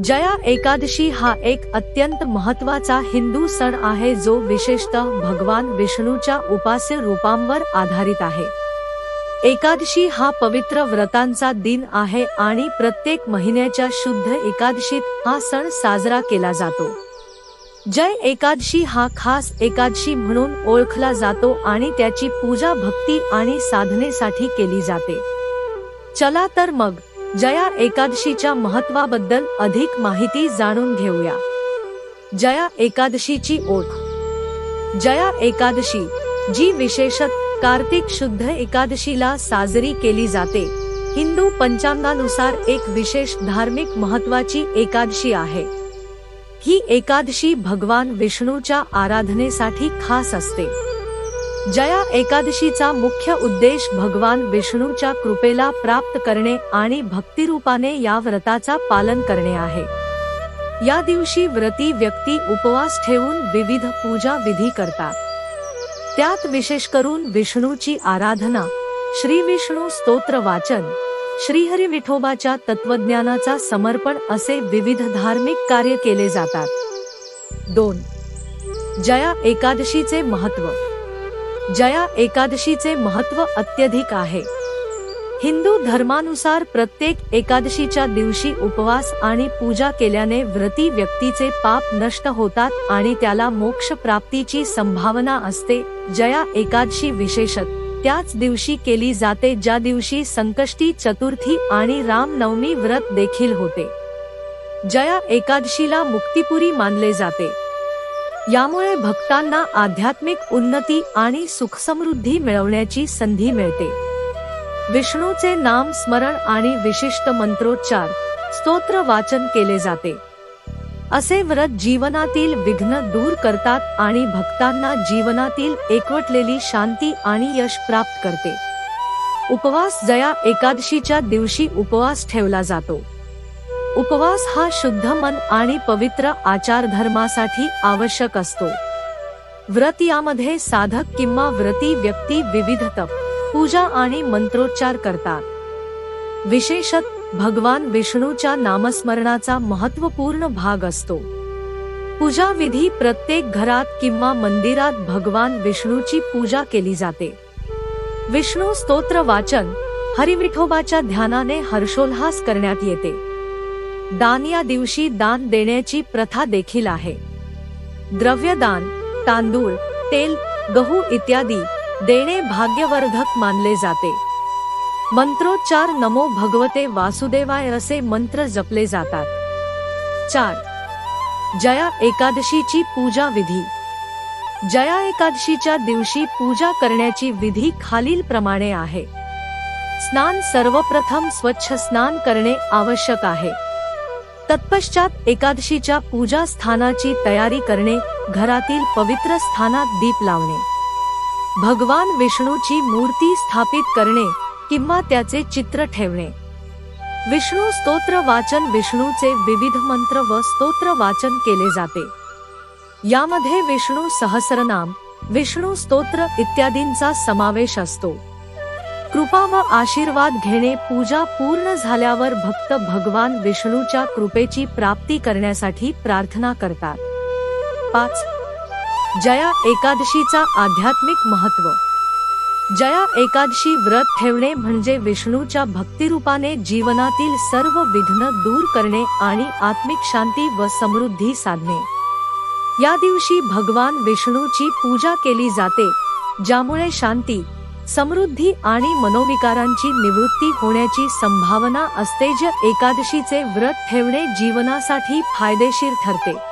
जया एकादशी हा एक अत्यंत महत्त्वाचा हिंदू सण आहे जो विशेषतः भगवान विष्णूच्या उपास्य रूपांवर आधारित आहे. एकादशी हा पवित्र व्रतांचा दिन आहे आणि प्रत्येक महिन्याच्या शुद्ध एकादशीत हा सण साजरा केला जातो. जय एकादशी हा खास एकादशी म्हणून ओळखला जातो आणि त्याची पूजा भक्ती आणि साधनेसाठी केली जाते. चला तर मग जया एकादशीच्या महत्वाबद्दल अधिक माहिती जाणून घेऊया. जया एकादशीची ओळख जया एकादशी जी विशेषत कार्तिक शुद्ध एकादशीला साजरी केली जाते हिंदू पंचांगानुसार एक विशेष धार्मिक महत्वाची एकादशी आहे. ही एकादशी भगवान विष्णूच्या आराधनेसाठी खास असते. जया एकादशीचा मुख्य उद्देश भगवान विष्णूच्या कृपेला प्राप्त करणे आणि भक्तिरूपाने या व्रताचा पालन करणे आहे. या दिवशी व्रती व्यक्ती उपवास ठेवून विविध पूजा विधी करतात. त्यात विशेष करून विष्णूची आराधना श्री विष्णू स्तोत्र वाचन श्रीहरी विठोबाच्या तत्वज्ञानाचा समर्पण असे विविध धार्मिक कार्य केले जातात. दोन जया एकादशीचे महत्त्व जया एकादशीचे महत्त्व अत्यधिक आहे. हिंदू धर्मानुसार प्रत्येक एकादशीच्या दिवशी उपवास आणि पूजा केल्याने व्रती व्यक्तीचे पाप नष्ट होतात आणि त्याला मोक्ष प्राप्तीची संभावना असते. जया एकादशी विशेषत त्याच दिवशी केली जाते ज्या दिवशी संकष्टी चतुर्थी आणि रामनवमी व्रत देखील होते. जया एकादशीला मुक्तिपुरी मानले जाते. यामुळे भक्तांना आध्यात्मिक उन्नती आणि सुखसमृद्धी मिळवण्याची संधी मिळते. विष्णूचे नाम स्मरण आणि विशिष्ट मंत्रोच्चार स्तोत्र वाचन केले जाते. असे व्रत जीवनातील विघ्न दूर करतात आणि भक्तांना जीवनातील एकवटलेली शांती आणि यश प्राप्त करते. उपवास जया एकादशीच्या दिवशी उपवास ठेवला जातो. उपवास हा शुद्ध मन आणि पवित्र आचार धर्मासाठी आवश्यक असतो. व्रत यामध्ये साधक किंवा व्रती व्यक्ती विविध तप पूजा आणि मंत्रोच्चार करतात. विशेषत भगवान विष्णूच्या नामस्मरणाचा महत्त्वपूर्ण भाग असतो. पूजा विधी प्रत्येक घरात किंवा मंदिरात भगवान विष्णूची पूजा केली जाते. विष्णू स्तोत्र वाचन हरिविठोबाच्या ध्यानाने हर्षोल्हास करण्यात येते. दान या दिवशी दान देण्याची प्रथा देखील आहे. द्रव्यदान तांदूळ तेल गहू इत्यादी देणे भाग्यवर्धक मानले जाते. मंत्रोच्चार नमो भगवते वासुदेवाय असे मंत्र जपले जातात. चार. जया एकादशीची पूजा विधी. जया एकादशीच्या दिवशी पूजा करण्याची विधी खालील प्रमाणे आहे. स्नान सर्वप्रथम स्वच्छ स्नान करणे आवश्यक आहे. तत्पश्चात एकादशीच्या पूजा स्थानाची तयारी करणे घरातील पवित्र स्थानात दीप लावणे. भगवान विष्णूची मूर्ती स्थापित करणे किंवा त्याचे चित्र ठेवणे. विष्णू स्तोत्र वाचन विष्णूचे विविध मंत्र व स्तोत्र वाचन केले जाते. यामध्ये विष्णू सहस्रनाम विष्णू स्तोत्र इत्यादींचा समावेश असतो. कृपा व आशीर्वाद घेणे पूजा पूर्ण झाल्यावर भक्त भगवान विष्णूच्या कृपेची प्राप्ती करण्यासाठी प्रार्थना करतात. पाच. जया एकादशीचा आध्यात्मिक महत्त्व जया एकादशी व्रत ठेवणे म्हणजे विष्णूच्या भक्तिरूपाने जीवनातील सर्व विघ्न दूर करणे आणि आत्मिक शांती व समृद्धी साधणे. या दिवशी भगवान विष्णूची पूजा केली जाते ज्यामुळे शांती समृद्धी आणि मनोविकारांची निवृत्ती होण्याची संभावना असते जे एकादशीचे व्रत ठेवणे जीवनासाठी फायदेशीर ठरते.